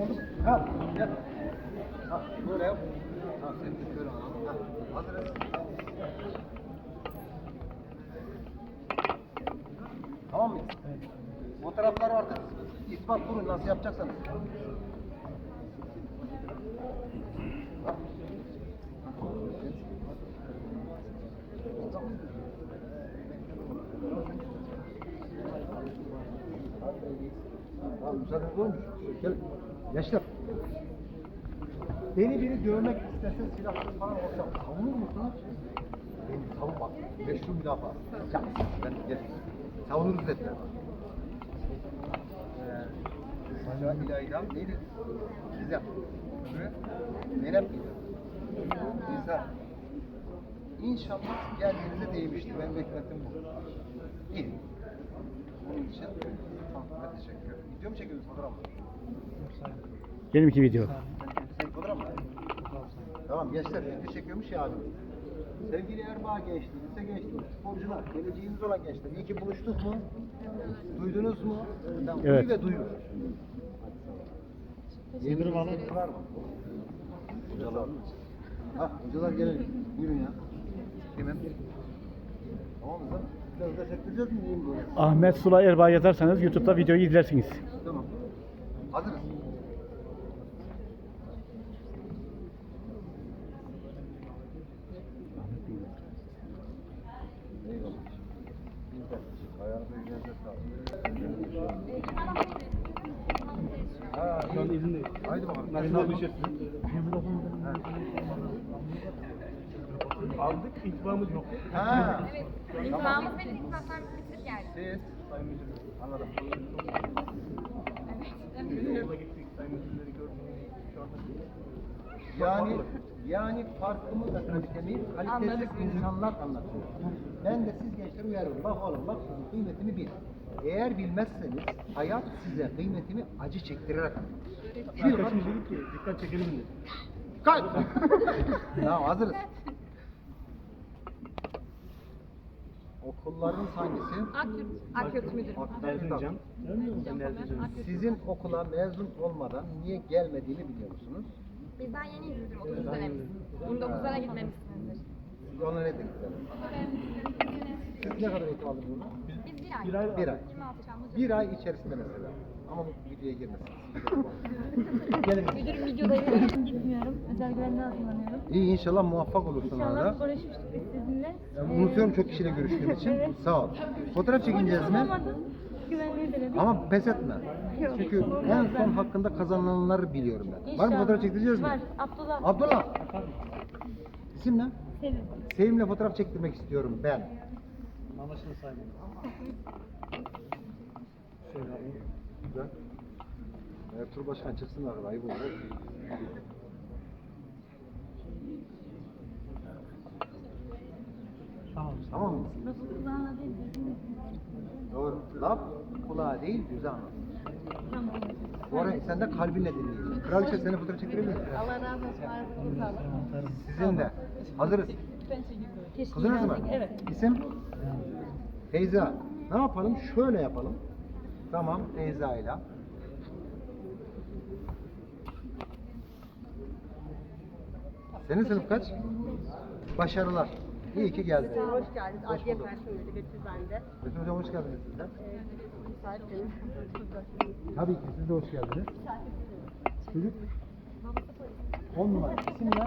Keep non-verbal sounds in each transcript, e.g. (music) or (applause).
Oldu mu? Ha, gel. Ha, böyle yap. Ha, sen şöyle al. Ha, hazırız. Tamam mıyız? Evet. Fotoğrafları artık ispat kurun nasıl yapacaksanız. Müsaade olmuş. Gel. Gençler. Beni biri dövmek istese silahsız falan olsam savunur musunuz? Beni savun bak. Meşru müdafaa. Ya, ben gel. Savunuruz dediler. Ee, Saca ilahidam neydi? Gizem. Zeynep miydi? İsa. İnşallah geldiğinize değmiştir. Benim beklentim bu. İyi. Onun için tamam, ben teşekkür ederim. Video mu çekiyorsun fotoğraf mı? Benimki video. Tamam gençler video çekiyormuş ya abi. Sevgili Erbaa gençliği, lise gençliği, sporcular, geleceğiniz olan gençler. İyi ki buluştuk mu? Duydunuz mu? Tamam, Evet. Ve duyun. Yeni var mı? Hocalar. Ha, hocalar gelin. Buyurun ya. Tamam mı? Biraz da çektireceğiz mi? Ahmet Sula Erbaa yazarsanız YouTube'da videoyu izlersiniz. Tamam. Hazırız. Ha. Haydi bakalım. Nasıl Nasıl oldu? Aldık, itibamız yok. Ha. Evet. İmamız ve iltifatlar bitirip geldik. Siz. Anladım. Yolda gittik, sayın müdürleri gördük. Yani yani farkımı da kalitemi, kalitesiz insanlar anlatıyor. Ben de siz gençleri uyarıyorum. Bak oğlum bak kıymetimi bil. Eğer bilmezseniz hayat size kıymetimi acı çektirerek anlatır. Arkadaşımız dedi ki dikkat çekelim dedi. Kalk! (laughs) tamam hazırız. Okullarınız hangisi? Akyurt, Akyurt müdürü. Erzincan. Sizin okula mezun olmadan niye gelmediğini biliyor musunuz? Biz daha yeniyiz müdürüm, 30 dönemiz. 29'lara gitmemişsinizdir. Ona ne dedikleri? Siz ne kadar eğitim aldınız burada? Biz bir ay. Bir ay Bir ay. 26 Çamlıca. Bir ay içerisinde mesela. Ama bu videoya girmesin. Gelin. Müdürüm videodayım. Gitmiyorum. Özel güvenliğe hazırlanıyorum. İyi inşallah muvaffak olursun İnşallah orada. konuşmuştuk biz sizinle. Ya, unutuyorum çok kişiyle görüştüğüm için. Evet. Sağ ol. Fotoğraf çekineceğiz mi? Güvenliği denedik. Ama pes etme. Yok. Çünkü en son hakkında kazanılanları biliyorum ben. Var mı İnşallah. fotoğraf çektireceğiz mi? Var. Abdullah. Abdullah. İsim ne? Sevim. Sevim'le fotoğraf çektirmek istiyorum ben. Anlaşıldı sayın. Şöyle alayım. Güzel. Ertuğrul Başkan çıksın arada ayıp olur. Tamam. Tamam mı? Nasıl kulağına değil. Doğru. Laf kulağa değil göze anlat. Tamam. Bu ara sen de kalbinle dinleyeceksin. Kraliçe seni fotoğraf çektirebilir miyim? Allah razı olsun. Sizin de. Hazırız. Keşke Kızınız mı? Evet. İsim? Feyza. Ne yapalım? Şöyle yapalım. Tamam Feyza ile. Senin sınıf kaç? Başarılar. İyi ki geldin. Hoş geldiniz. Hoş Adliye personeli Betül bende. Betül Hocam hoş geldiniz siz de. Tabii ki siz de hoş geldiniz. Çocuk? 10 numara. İsim ne?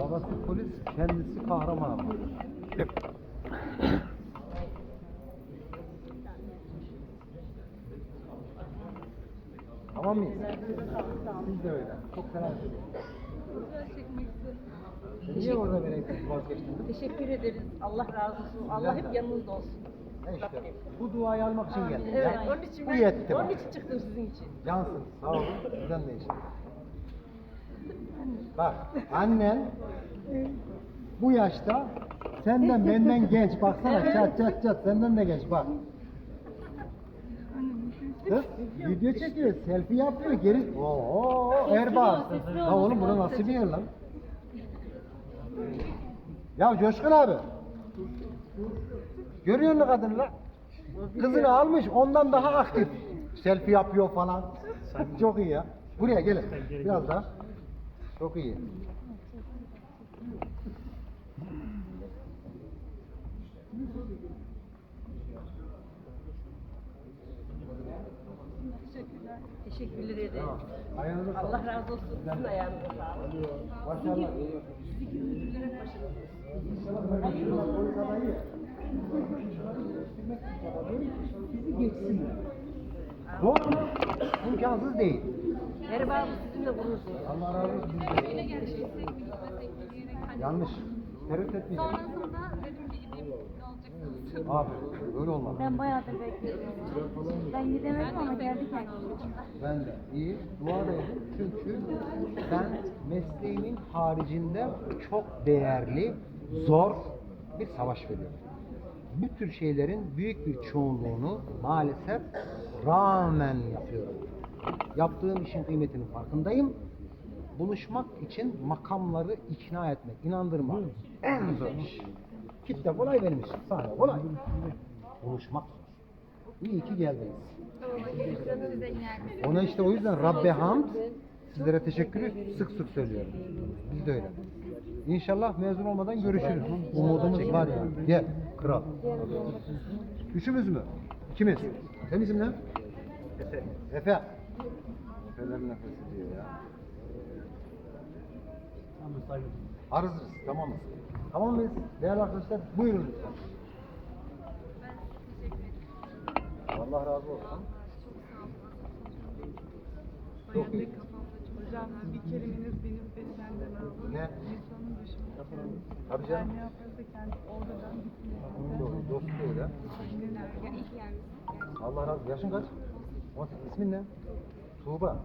Babası polis, kendisi kahraman. Tamam mıyız? Siz de öyle. Çok selam söylüyorum. Niye orada vereksiz vazgeçtiniz? Teşekkür ederiz. Allah razı olsun. Allah hep yanınızda olsun. E işte, bu duayı almak için geldim. Evet, onun için bu ben, yetti onun bana. için çıktım sizin için. Cansın, sağ olun. Sizden de işte. Bak, annen bu yaşta senden benden genç. Baksana çat çat çat senden de genç bak. Kız video çekiyor, selfie yapıyor, geri... Oo, Erbaa. Ya oğlum buna nasıl bir yer lan? Ya Coşkun abi. Görüyor musun kadını lan? Kızını almış, ondan daha aktif. Selfie yapıyor falan. Çok iyi ya. Buraya gelin. Biraz daha. Çok iyi. Teşekkür ederim. Ayağınıza sağlık. Allah razı olsun. Sizin ayağınıza sağlık. Başarılar. Bizi geçsinler. Doğru mu? İmkansız değil. Merhaba, sizinle bulursunuz. Allah razı olsun. Yanlış. Tereddüt etmeyeceğim. sonrasında Abi öyle olmaz. Ben bayağıdır bekliyorum. Ben gidemedim ama geldik yani. Ben de iyi. Dua da edin. Çünkü ben mesleğimin haricinde çok değerli, zor bir savaş veriyorum. Bu tür şeylerin büyük bir çoğunluğunu maalesef rağmen yapıyorum. Yaptığım işin kıymetinin farkındayım. Buluşmak için makamları ikna etmek, inandırmak en zor iş. Kitle kolay benim işim, sahne kolay. Buluşmak zor. İyi ki geldiniz. Ona işte o yüzden Rabbe hamd sizlere teşekkürü sık sık söylüyorum. Biz de öyle. İnşallah mezun olmadan görüşürüz. Umudumuz var ya. Gel kral. Üçümüz mü? İkimiz. Senin isim ne? Efe. Efe. Efe'lerin nefesi diyor ya. Arızız. Tamamız. Tamam mıyız? Değerli arkadaşlar buyurun lütfen. Allah razı olsun. Çok iyi. Hocam bir kelimeniz benim beni benden aldı. Ne? İnsanın dışında. Tabii Ben canım. ne yaparsa kendi oradan gitmiyor. Doğru, dost öyle. Allah razı olsun. Yaşın kaç? 18. İsmin ne? Tuğba.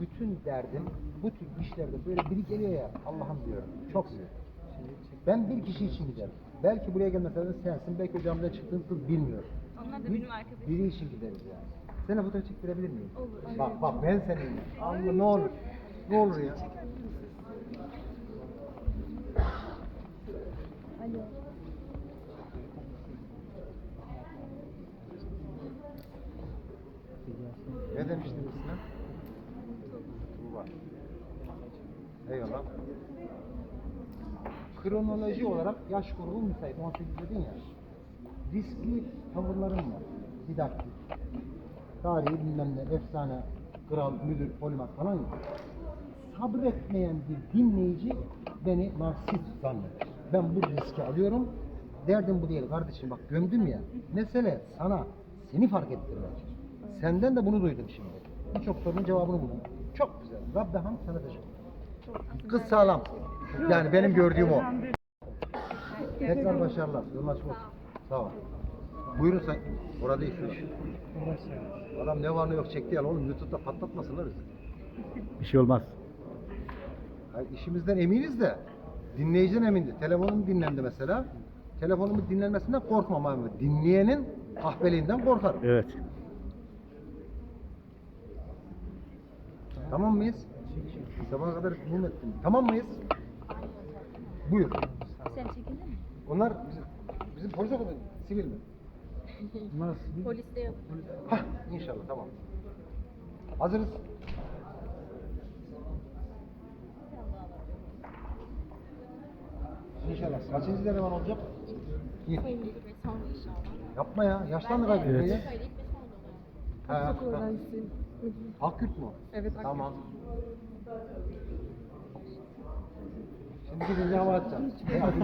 Bütün derdim bu tür işlerde böyle biri geliyor ya Allah'ım diyorum. Çok güzel. Ben bir kişi için giderim. Belki buraya gelmesen sensin. Belki hocamdan çıktığın kız bilmiyor. Onlar da benim arkadaşım. Biri için gideriz yani. Sana fotoğraf çektirebilir miyim? Olur. Bak bak ben seninle. Allah ne olur. Ne olur ya. Ne demiştin ismine? Tuğba. Eyvallah. Kronoloji olarak yaş grubu müsait. 18 dedin ya. Riskli tavırların var. Didaktik. Tarihi bilmem ne, efsane, kral, müdür, polimat falan ya. Sabretmeyen bir dinleyici beni narsist zanneder. Ben bu riski alıyorum. Derdim bu değil kardeşim bak gömdüm ya. Mesele sana seni fark ettirmek. Senden de bunu duydum şimdi. Birçok sorunun cevabını buldum. Çok güzel. Rabbe sana teşekkür Kız sağlam. Yani benim gördüğüm o. Tekrar başarılar. Yolun açık olsun. Sağ ol. Buyurun sen. Orada değil şu iş. Allah saygı. Adam ne var ne yok çekti ya oğlum YouTube'da patlatmasınlar bizi. Bir şey olmaz. Hayır, işimizden eminiz de dinleyiciden emindi. Telefonum dinlendi mesela. Telefonumun dinlenmesinden korkmam abi. Dinleyenin ahbeliğinden korkarım. Evet. Tamam mıyız? Sabaha kadar mum ettim. Tamam mıyız? Buyur. Sen çekildin mi? Onlar bizim, bizim polis okulu sivil mi? Poliste yok. Hah inşallah tamam. Hazırız. İnşallah. Kaçıncı denemen olacak? İlk. Yapma ya. Yaşlandı galiba. Evet. Ha. Öğrencisiyim. Akyurt mu? Evet. Tamam. Şimdi gidince hava atacağım. Hadi.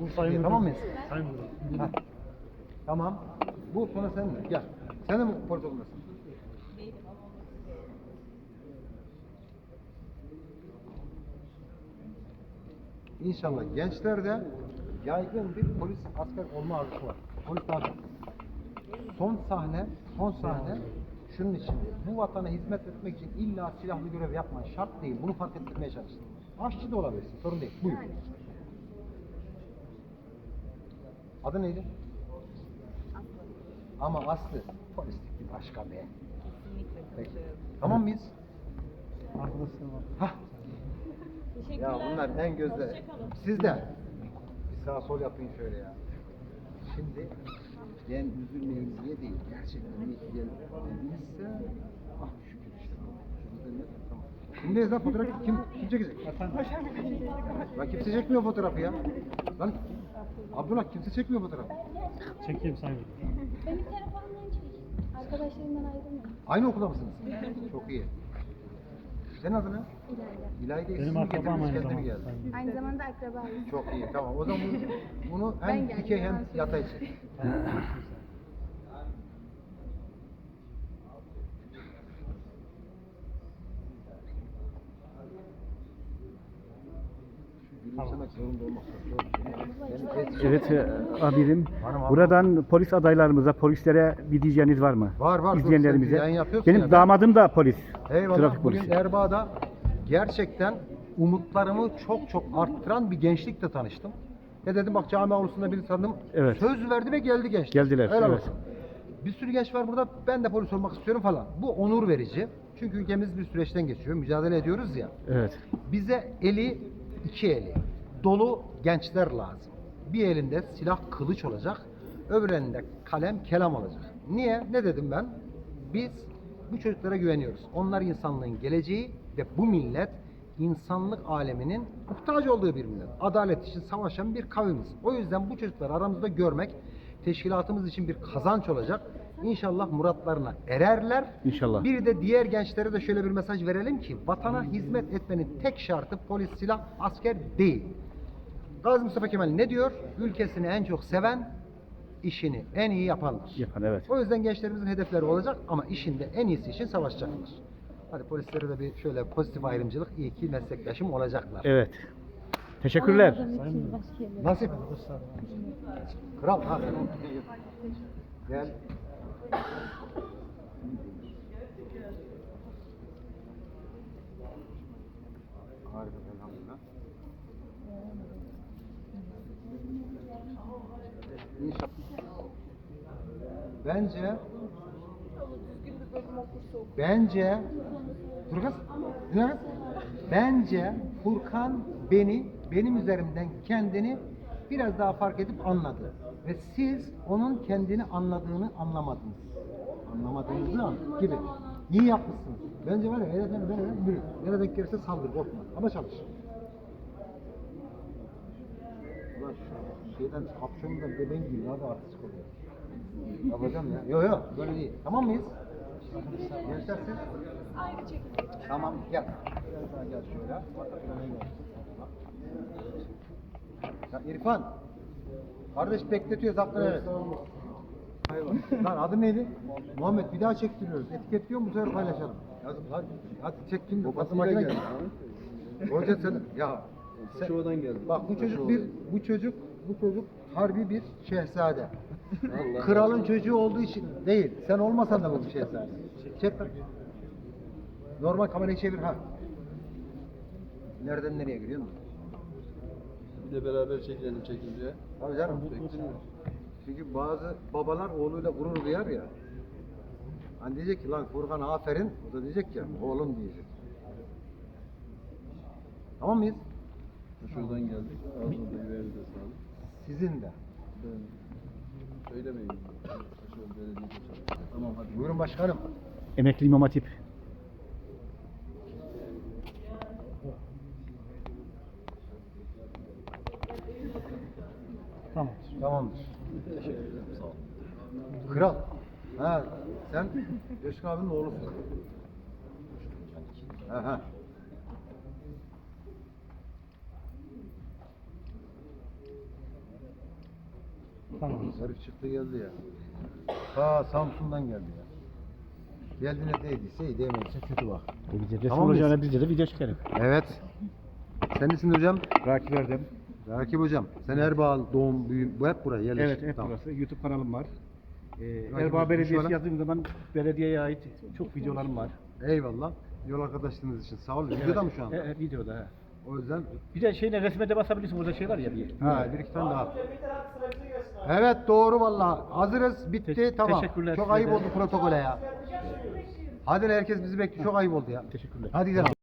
Bu Sayın şey, tamam mıyız? Ha. Tamam. Bu sonra sen de. Gel. Sen de mi polis okulundasın? İnşallah gençlerde yaygın bir polis asker olma arzusu var. Polis çok. Son sahne, son sahne şunun için. Bu vatana hizmet etmek için illa silahlı görev yapman şart değil. Bunu fark ettirmeye çalıştım. Aşçı da olabilirsin. Sorun değil. Buyur. Adı neydi? Ama aslı polislik bir başka be. Peki. Tamam mıyız? Var. Hah. Ya bunlar en gözde. Siz de. Bir sağ sol yapın şöyle ya. Şimdi ben üzülmeyeyim diye değil. Gerçekten iyi ki geldim. Dediyse ah şükür işte. Kimdeyiz lan fotoğraf? Kim, kim çekecek? Lan kimse çekmiyor fotoğrafı ya. Lan Abdullah kimse çekmiyor fotoğrafı. Çekeyim sayın. Benim telefonumdan çek. Arkadaşlarımdan ayrılma. Aynı okulda mısınız? Çok iyi. Senin adın ne? İleride. İlayda Benim akrabam aynı zamanda. geldi? Aynı zamanda akrabayız. Çok iyi tamam. O zaman bunu, bunu hem geldim, dikey hem yatay çek. Olmak Evet e, amirim. Buradan polis adaylarımıza, polislere bir diyeceğiniz var mı? Var, var. İzleyenlerimize. Benim ya. damadım da polis. Eyvallah. Trafik Bugün polisi. Gerçekten umutlarımı çok çok arttıran bir gençlikle tanıştım. Ne dedim bak cami avlusunda birini tanıdım. Evet. Söz verdi ve geldi gençlik. Geldiler, Helal evet. olsun. Bir sürü genç var burada. Ben de polis olmak istiyorum falan. Bu onur verici. Çünkü ülkemiz bir süreçten geçiyor. Mücadele ediyoruz ya. Evet. Bize eli iki eli dolu gençler lazım. Bir elinde silah kılıç olacak, öbür elinde kalem kelam olacak. Niye? Ne dedim ben? Biz bu çocuklara güveniyoruz. Onlar insanlığın geleceği ve bu millet insanlık aleminin muhtaç olduğu bir millet. Adalet için savaşan bir kavimiz. O yüzden bu çocukları aramızda görmek teşkilatımız için bir kazanç olacak. İnşallah muratlarına ererler. İnşallah. Bir de diğer gençlere de şöyle bir mesaj verelim ki vatana hizmet etmenin tek şartı polis, silah, asker değil. Gazi Mustafa Kemal ne diyor? Ülkesini en çok seven, işini en iyi yapandır. Yapan evet. O yüzden gençlerimizin hedefleri olacak ama işinde en iyisi için savaşacaklar. Hadi polislere de bir şöyle pozitif ayrımcılık, iyi ki meslektaşım olacaklar. Evet. Teşekkürler. Nasip. Kral ha. Gel. Harika elhamdülillah. Bence Bence. Dur kız. Bence Furkan beni benim üzerimden kendini biraz daha fark edip anladı. Ve siz onun kendini anladığını anlamadınız. Anlamadığınızı an gibi. İyi yapmışsınız. Bence var ya nereden nereden yürü. Nereden gelirse saldır korkma. Ama çalış. Ulan şu şeyden kapşonundan bebeğin gibi da artistik oluyor. Yapacağım ya. Yok yok böyle değil. Tamam mıyız? Gençler siz? Tamam gel. Biraz daha gel şöyle. Ya İrfan. Kardeş bekletiyoruz hakkını evet. Lan adı neydi? Muhammed bir daha çektiriyoruz. Etiketliyor mu bu sefer paylaşalım. Hadi, hadi, hadi çektim. Babasıyla geldi. Hoca sen ya sen, geldi. Bak bu çocuk bir bu çocuk bu çocuk harbi bir şehzade. Kralın çocuğu olduğu için değil. Sen olmasan da bu bir şehzade. Çek. Normal kamerayı çevir ha. Nereden nereye giriyor musun? Bir de beraber çekilelim çekince. Tabii canım. Çünkü bazı babalar oğluyla gurur duyar ya. Hani diyecek ki lan Furkan aferin. O da diyecek ki oğlum diyecek. Tamam mıyız? Şuradan geldik. Ağzınıza yüreğinize sağlık. Sizin de. Ben söylemeyin. Tamam hadi. Buyurun başkanım. Emekli İmam Hatip. Tamam. Tamamdır. Teşekkür ederim. Sağ olun. Kral. Ha, sen Coşkun abinin oğlusun. Ha, ha. Tamam. Herif çıktı geldi ya. Ta Samsun'dan geldi ya. Geldiğine değdiyse iyi, değmediyse kötü bak. Bizce resim Tamam olacağına mıyız? bizce de video çekelim. Evet. Sen nesin hocam? Rakip Erdem. Rakip hocam. Sen Erbaa doğum büyüm. Bu hep buraya yerleştin. Evet, hep Tamam. burası. YouTube kanalım var. Ee, Erbaa Belediyesi bana. yazdığım zaman belediyeye ait çok videolarım var. Eyvallah. Yol arkadaşlığınız için sağ olun. Videoda mı şu anda? Evet, evet, videoda. he. O yüzden Bir de şeyle resme de basabilirsin. Orada şey var ya bir. Ha, bir iki tane daha. Evet doğru vallahi. Hazırız. Bitti. Te- tamam. teşekkürler Çok size ayıp de. oldu protokole ya. Hadi herkes bizi bekliyor. Çok ayıp oldu ya. Teşekkürler. Hadi gidelim.